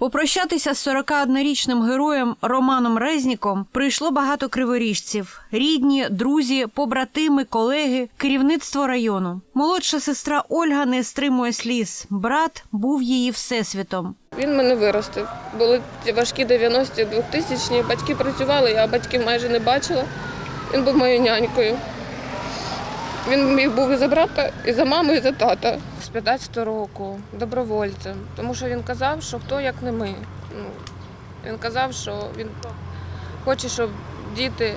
Попрощатися з 41-річним героєм Романом Резніком прийшло багато криворіжців: рідні, друзі, побратими, колеги, керівництво району. Молодша сестра Ольга не стримує сліз. Брат був її всесвітом. Він мене виростив. Були ті важкі 90-ті, 2000-ні. Батьки працювали, я батьків майже не бачила. Він був моєю нянькою. Він міг був і за брата, і за маму, і за тата. З 15 року добровольцем, тому що він казав, що хто як не ми. Ну, він казав, що він хоче, щоб діти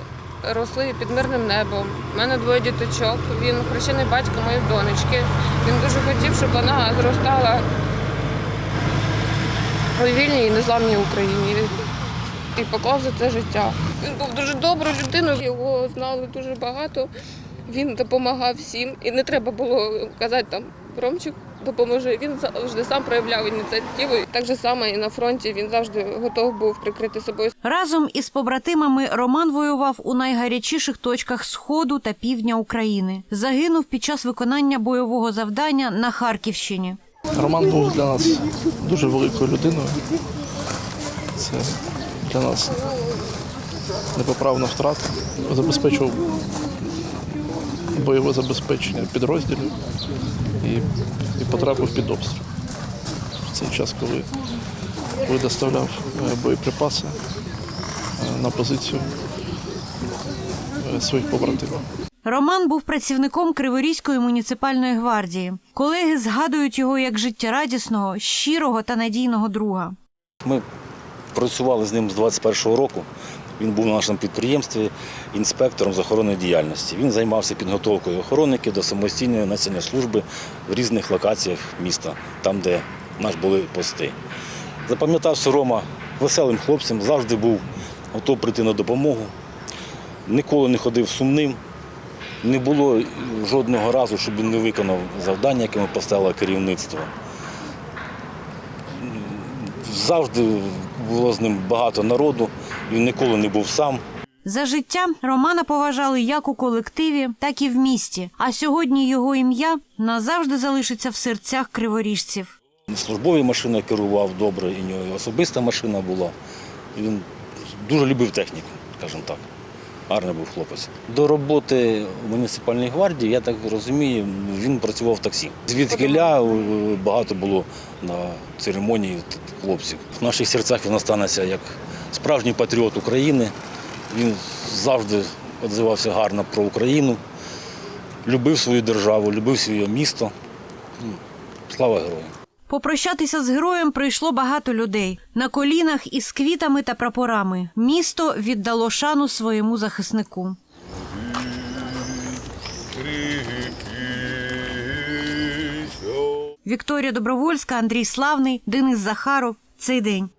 росли під мирним небом. У мене двоє діточок. Він хрещений батько моєї донечки. Він дуже хотів, щоб вона зростала у вільній і незламній Україні і поклав за це життя. Він був дуже доброю людиною, його знали дуже багато. Він допомагав всім, і не треба було казати там Ромчик допоможе. Він завжди сам проявляв ініціативу. Так же само і на фронті він завжди готов був прикрити собою Разом із побратимами Роман воював у найгарячіших точках сходу та півдня України. Загинув під час виконання бойового завдання на Харківщині. Роман був для нас дуже великою людиною. Це для нас непоправна втрата. Забезпечував бойове забезпечення підрозділів і, і потрапив під обстріл. В цей час, коли, коли доставляв е, боєприпаси е, на позицію е, своїх побратимів. Роман був працівником Криворізької муніципальної гвардії. Колеги згадують його як життєрадісного, щирого та надійного друга. Ми працювали з ним з 21-го року. Він був на нашому підприємстві інспектором з охоронної діяльності. Він займався підготовкою охоронників до самостійної несення служби в різних локаціях міста, там, де нас були пости. Запам'ятався Рома веселим хлопцем, завжди був готов прийти на допомогу. Ніколи не ходив сумним. Не було жодного разу, щоб він не виконав завдання, яке ми поставило керівництво завжди було з ним багато народу, він ніколи не був сам. За життя Романа поважали як у колективі, так і в місті. А сьогодні його ім'я назавжди залишиться в серцях криворіжців. Службові машини керував добре, і нього особиста машина була. Він дуже любив техніку, скажімо так. Гарний був хлопець. До роботи в муніципальній гвардії, я так розумію, він працював в таксі. Звідкиля багато було на церемонії хлопців. В наших серцях він останеться як справжній патріот України. Він завжди відзивався гарно про Україну, любив свою державу, любив своє місто. Ну, Слава героям! Попрощатися з героєм прийшло багато людей на колінах із квітами та прапорами. Місто віддало шану своєму захиснику. Вікторія Добровольська, Андрій Славний, Денис Захаров. Цей день.